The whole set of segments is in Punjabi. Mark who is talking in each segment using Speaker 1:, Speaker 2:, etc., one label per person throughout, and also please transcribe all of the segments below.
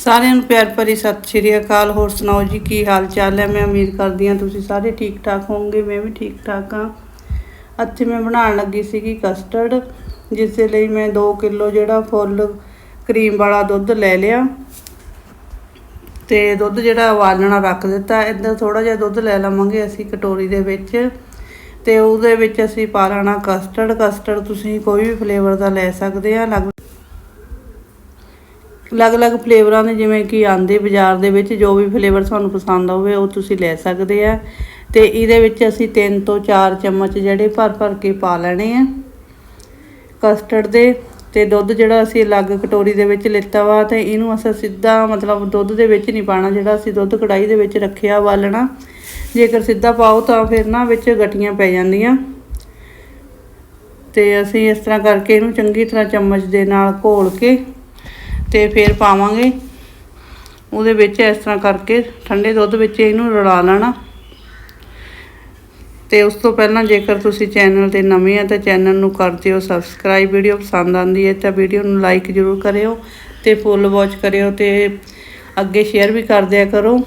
Speaker 1: ਸਾਰਿਆਂ ਨੂੰ ਪਿਆਰ ਭਰੀ ਸਤਿ ਸ਼੍ਰੀ ਅਕਾਲ। ਹੋਰ ਸੁਣਾਓ ਜੀ, ਕੀ ਹਾਲ ਚਾਲ ਹੈ? ਮੈਂ ਉਮੀਦ ਕਰਦੀ ਹਾਂ ਤੁਸੀਂ ਸਾਰੇ ਠੀਕ ਠਾਕ ਹੋਵੋਗੇ, ਮੈਂ ਵੀ ਠੀਕ ਠਾਕ ਹਾਂ। ਅੱਜ ਮੈਂ ਬਣਾਉਣ ਲੱਗੀ ਸੀਗੀ ਕਸਟਰਡ ਜਿਸ ਦੇ ਲਈ ਮੈਂ 2 ਕਿਲੋ ਜਿਹੜਾ ਫੁੱਲ ਕਰੀਮ ਵਾਲਾ ਦੁੱਧ ਲੈ ਲਿਆ। ਤੇ ਦੁੱਧ ਜਿਹੜਾ ਉਬਾਲਣਾ ਰੱਖ ਦਿੱਤਾ। ਇੱਧਰ ਥੋੜਾ ਜਿਹਾ ਦੁੱਧ ਲੈ ਲਵਾਂਗੇ ਅਸੀਂ ਕਟੋਰੀ ਦੇ ਵਿੱਚ। ਤੇ ਉਹਦੇ ਵਿੱਚ ਅਸੀਂ ਪਾ ਲੈਣਾ ਕਸਟਰਡ ਕਸਟਰਡ ਤੁਸੀਂ ਕੋਈ ਵੀ ਫਲੇਵਰ ਦਾ ਲੈ ਸਕਦੇ ਆ ਅਲੱਗ ਅਲੱਗ-ਅਲੱਗ ਫਲੇਵਰਾਂ ਦੇ ਜਿਵੇਂ ਕਿ ਆਂਦੇ ਬਾਜ਼ਾਰ ਦੇ ਵਿੱਚ, ਜੋ ਵੀ ਫਲੇਵਰ ਤੁਹਾਨੂੰ ਪਸੰਦ ਹੋਵੇ ਉਹ ਤੁਸੀਂ ਲੈ ਸਕਦੇ ਆ। ਤੇ ਇਹਦੇ ਵਿੱਚ ਅਸੀਂ 3 ਤੋਂ 4 ਚਮਚ ਜਿਹੜੇ ਭਰ ਭਰ ਕੇ ਪਾ ਲੈਣੇ ਆ। ਕਸਟਰਡ ਦੇ ਤੇ ਦੁੱਧ ਜਿਹੜਾ ਅਸੀਂ ਅਲੱਗ ਕਟੋਰੀ ਦੇ ਵਿੱਚ ਲਿੱਤਾ ਵਾ ਤੇ ਇਹਨੂੰ ਅਸੀਂ ਸਿੱਧਾ ਮਤਲਬ ਦੁੱਧ ਦੇ ਵਿੱਚ ਨਹੀਂ ਪਾਣਾ ਜਿਹੜਾ ਅਸੀਂ ਦੁੱਧ ਕੜਾਈ ਦੇ ਵਿੱਚ ਰੱਖਿਆ ਵਾਲਣਾ ਜੇਕਰ ਸਿੱਧਾ ਪਾਓ ਤਾਂ ਫਿਰ ਨਾ ਵਿੱਚ ਗਟੀਆਂ ਪੈ ਜਾਂਦੀਆਂ। ਤੇ ਅਸੀਂ ਇਸ ਤਰ੍ਹਾਂ ਕਰਕੇ ਇਹਨੂੰ ਚੰਗੀ ਤਰ੍ਹਾਂ ਚਮਚ ਦੇ ਨਾਲ ਘੋਲ ਕੇ ਤੇ ਫਿਰ ਪਾਵਾਂਗੇ। ਉਹਦੇ ਵਿੱਚ ਇਸ ਤਰ੍ਹਾਂ ਕਰਕੇ ਠੰਡੇ ਦੁੱਧ ਵਿੱਚ ਇਹਨੂੰ ਰਲਾ ਲੈਣਾ। ਤੇ ਉਸ ਤੋਂ ਪਹਿਲਾਂ ਜੇਕਰ ਤੁਸੀਂ ਚੈਨਲ ਤੇ ਨਵੇਂ ਆ ਤਾਂ ਚੈਨਲ ਨੂੰ ਕਰ ਦਿਓ ਸਬਸਕ੍ਰਾਈਬ ਵੀਡੀਓ ਪਸੰਦ ਆਂਦੀ ਹੈ ਤਾਂ ਵੀਡੀਓ ਨੂੰ ਲਾਈਕ ਜ਼ਰੂਰ ਕਰਿਓ ਤੇ ਫੁੱਲ ਵਾਚ ਕਰਿਓ ਤੇ ਅੱਗੇ ਸ਼ੇਅਰ ਵੀ ਕਰ ਦਿਆ ਕਰੋ।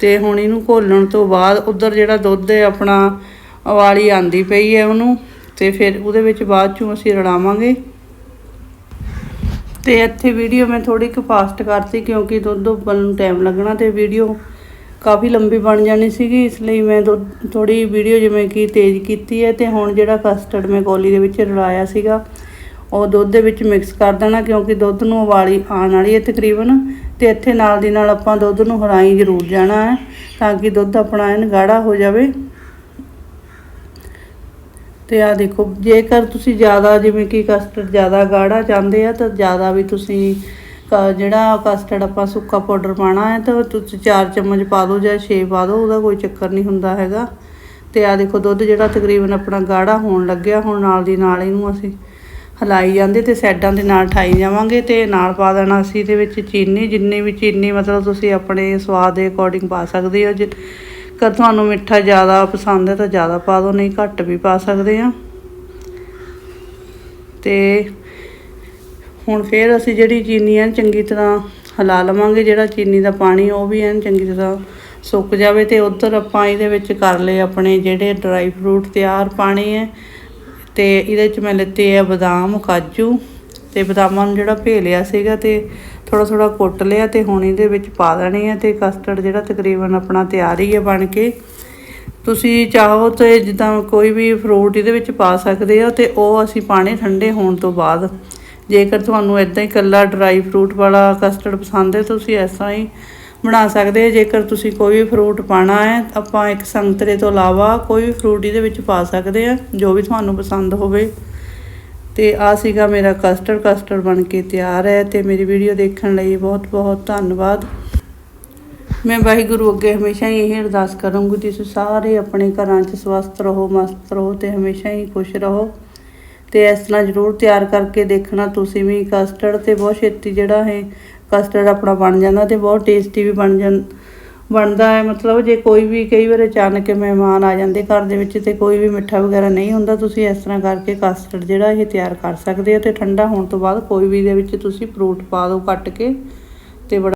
Speaker 1: ਤੇ ਹੁਣ ਇਹਨੂੰ ਘੋਲਣ ਤੋਂ ਬਾਅਦ ਉਧਰ ਜਿਹੜਾ ਦੁੱਧ ਹੈ ਆਪਣਾ ਉਬਾਲੀ ਆਂਦੀ ਪਈ ਹੈ ਉਹਨੂੰ ਤੇ ਫਿਰ ਉਹਦੇ ਵਿੱਚ ਬਾਅਦ ਚੋਂ ਅਸੀਂ ਰਲਾਵਾਂਗੇ। ਤੇ ਇੱਥੇ ਵੀਡੀਓ ਮੈਂ ਥੋੜੀ ਕੁ ਫਾਸਟ ਕਰਤੀ ਕਿਉਂਕਿ ਦੁੱਧ ਉਬਲਣ ਨੂੰ ਟਾਈਮ ਲੱਗਣਾ ਤੇ ਵੀਡੀਓ ਕਾਫੀ ਲੰਬੀ ਬਣ ਜਾਣੀ ਸੀਗੀ, ਇਸ ਲਈ ਮੈਂ ਥੋੜੀ ਵੀਡੀਓ ਜਿਵੇਂ ਕਿ ਤੇਜ਼ ਕੀਤੀ ਹੈ ਤੇ ਹੁਣ ਜਿਹੜਾ ਕਸਟਰਡ ਮੈਂ ਕੋਲੀ ਦੇ ਵਿੱਚ ਰਲਾਇਆ ਸੀਗਾ, ਉਹ ਦੁੱਧ ਦੇ ਵਿੱਚ ਮਿਕਸ ਕਰ ਦੇਣਾ ਕਿਉਂਕਿ ਦੁੱਧ ਨੂੰ ਉਬਾਲੀ ਆਉਣ ਵਾਲੀ ਹੈ ਤਕਰੀਬਨ ਤੇ ਇੱਥੇ ਨਾਲ ਦੀ ਨਾਲ ਆਪਾਂ ਦੁੱਧ ਨੂੰ ਹਰਾਈ ਜ਼ਰੂਰ ਜਾਣਾ ਹੈ ਤਾਂ ਕਿ ਦੁੱਧ ਆਪਣਾ ਐਨ ਗਾੜਾ ਹੋ ਜਾਵੇ। ਤੇ ਆ ਦੇਖੋ, ਜੇਕਰ ਤੁਸੀਂ ਜ਼ਿਆਦਾ, ਜਿਵੇਂ ਕਿ ਕਸਟਰਡ ਜ਼ਿਆਦਾ ਗਾੜਾ ਚਾਹੁੰਦੇ ਆ, ਤਾਂ ਜ਼ਿਆਦਾ ਵੀ ਤੁਸੀਂ ਕ- ਜਿਹੜਾ ਕਸਟਰਡ ਆਪਾਂ ਸੁੱਕਾ ਪਾਊਡਰ ਪਾਣਾ ਹੈ, ਤਾਂ ਤੁਸੀਂ 4 ਚਮਚ ਪਾ ਦਿਓ ਜਾਂ 6 ਪਾ ਦਿਓ, ਉਹਦਾ ਕੋਈ ਚੱਕਰ ਨਹੀਂ ਹੁੰਦਾ ਹੈਗਾ। ਤੇ ਆ ਦੇਖੋ, ਦੁੱਧ ਜਿਹੜਾ ਤਕਰੀਬਨ ਆਪਣਾ ਗਾੜਾ ਹੋਣ ਲੱਗਿਆ, ਹੁਣ ਨਾਲ ਦੀ ਨਾਲ ਇਹਨੂੰ ਅਸੀਂ ਹਲਾਈ ਜਾਂਦੇ ਤੇ ਸਾਈਡਾਂ ਦੇ ਨਾਲ ਠਾਈ ਜਾਵਾਂਗੇ ਤੇ ਨਾਲ ਪਾ ਦੇਣਾ ਅਸੀਂ ਇਹਦੇ ਵਿੱਚ ਚੀਨੀ, ਜਿੰਨੀ ਵੀ ਚੀਨੀ ਮਤਲਬ ਤੁਸੀਂ ਆਪਣੇ ਸਵਾਦ ਦੇ ਅਕੋਰਡਿੰਗ ਪਾ ਸਕਦੇ ਹੋ, ਜੇ ਕਰ ਤੁਹਾਨੂੰ ਮਿੱਠਾ ਜ਼ਿਆਦਾ ਪਸੰਦ ਹੈ ਤਾਂ ਜ਼ਿਆਦਾ ਪਾ ਦਿਓ, ਨਹੀਂ ਘੱਟ ਵੀ ਪਾ ਸਕਦੇ ਆ ਤੇ ਹੁਣ ਫਿਰ ਅਸੀਂ ਜਿਹੜੀ ਚੀਨੀ ਹੈ ਚੰਗੀ ਤਰ੍ਹਾਂ ਹਿਲਾ ਲਵਾਂਗੇ, ਜਿਹੜਾ ਚੀਨੀ ਦਾ ਪਾਣੀ ਉਹ ਵੀ ਐਨ ਚੰਗੀ ਤਰ੍ਹਾਂ ਸੁੱਕ ਜਾਵੇ ਤੇ ਉਧਰ ਆਪਾਂ ਇਹਦੇ ਵਿੱਚ ਕਰ ਲਏ ਆਪਣੇ ਜਿਹੜੇ ਡਰਾਈ ਫਰੂਟ ਤਿਆਰ ਪਾਣੇ ਹੈ ਤੇ ਇਹਦੇ ਚ ਮੈਂ ਲਿੱਤੇ ਆ ਬਦਾਮ, ਕਾਜੂ ਤੇ ਬਦਾਮਾਂ ਨੂੰ ਜਿਹੜਾ ਭੇ ਲਿਆ ਸੀਗਾ ਤੇ ਥੋੜਾ ਥੋੜਾ ਕੁੱਟ ਲਿਆ ਤੇ ਹੁਣ ਇਹਦੇ ਵਿੱਚ ਪਾ ਦੇਣੇ ਆ ਤੇ ਕਸਟਰਡ ਜਿਹੜਾ ਤਕਰੀਬਨ ਆਪਣਾ ਤਿਆਰ ਹੀ ਹੈ ਬਣ ਕੇ। ਤੁਸੀਂ ਚਾਹੋ ਤੇ ਜਿੱਦਾਂ ਕੋਈ ਵੀ ਫਰੂਟ ਇਹਦੇ ਵਿੱਚ ਪਾ ਸਕਦੇ ਹੋ ਤੇ ਉਹ ਅਸੀਂ ਪਾਣੇ ਠੰਡੇ ਹੋਣ ਤੋਂ ਬਾਅਦ। ਜੇਕਰ ਤੁਹਾਨੂੰ ਇਦਾਂ ਹੀ ਕੱਲਾ ਡਰਾਈ ਫਰੂਟ ਵਾਲਾ ਕਸਟਰਡ ਪਸੰਦ ਹੈ, ਤੁਸੀਂ ਇਸ ਤਰ੍ਹਾਂ ਹੀ ਬਣਾ ਸਕਦੇ ਹੋ ਜੇਕਰ ਤੁਸੀਂ ਕੋਈ ਵੀ ਫਰੂਟ ਪਾਣਾ ਹੈ, ਆਪਾਂ ਇੱਕ ਸੰਤਰੇ ਤੋਂ ਇਲਾਵਾ ਕੋਈ ਵੀ ਫਰੂਟ ਇਹਦੇ ਵਿੱਚ ਪਾ ਸਕਦੇ ਆ, ਜੋ ਵੀ ਤੁਹਾਨੂੰ ਪਸੰਦ ਹੋਵੇ। ਤੇ ਆ ਸੀਗਾ ਮੇਰਾ ਕਸਟਰਡ ਕਸਟਰਡ ਬਣ ਕੇ ਤਿਆਰ ਹੈ ਤੇ ਮੇਰੀ ਵੀਡੀਓ ਦੇਖਣ ਲਈ ਬਹੁਤ ਬਹੁਤ ਧੰਨਵਾਦ। ਮੈਂ ਵਾਹਿਗੁਰੂ ਅੱਗੇ ਹਮੇਸ਼ਾ ਹੀ ਇਹ ਅਰਦਾਸ ਕਰੂੰਗੀ, ਤੁਸੀਂ ਸਾਰੇ ਆਪਣੇ ਘਰਾਂ 'ਚ ਸਵਸਥ ਰਹੋ, ਮਸਤ ਰਹੋ ਤੇ ਹਮੇਸ਼ਾ ਹੀ ਖੁਸ਼ ਰਹੋ। ਤੇ ਇਸ ਤਰ੍ਹਾਂ ਜ਼ਰੂਰ ਤਿਆਰ ਕਰਕੇ ਦੇਖਣਾ, ਤੁਸੀਂ ਵੀ ਕਸਟਰਡ ਤੇ ਬਹੁਤ ਛੇਤੀ ਜਿਹੜਾ ਹੈ ਕਸਟਰਡ ਆਪਣਾ ਬਣ ਜਾਂਦਾ ਤੇ ਬਹੁਤ ਟੇਸਟੀ ਵੀ ਬਣ ਜਾਂ ਬਣਦਾ ਹੈ। ਮਤਲਬ ਜੇ ਕੋਈ ਵੀ ਕਈ ਵਾਰ ਅਚਾਨਕ ਮਹਿਮਾਨ ਆ ਜਾਂਦੇ ਘਰ ਦੇ ਵਿੱਚ ਤੇ ਕੋਈ ਵੀ ਮਿੱਠਾ ਵਗੈਰਾ ਨਹੀਂ ਹੁੰਦਾ, ਤੁਸੀਂ ਇਸ ਤਰ੍ਹਾਂ ਕਰਕੇ ਕਸਟਰਡ ਜਿਹੜਾ ਇਹ ਤਿਆਰ ਕਰ ਸਕਦੇ ਹੋ ਤੇ ਠੰਡਾ ਹੋਣ ਤੋਂ ਬਾਅਦ ਕੋਈ ਵੀ ਦੇ ਵਿੱਚ ਤੁਸੀਂ ਫਰੂਟ ਪਾ ਦਿਓ ਕੱਟ ਕੇ ਤੇ ਬੜਾ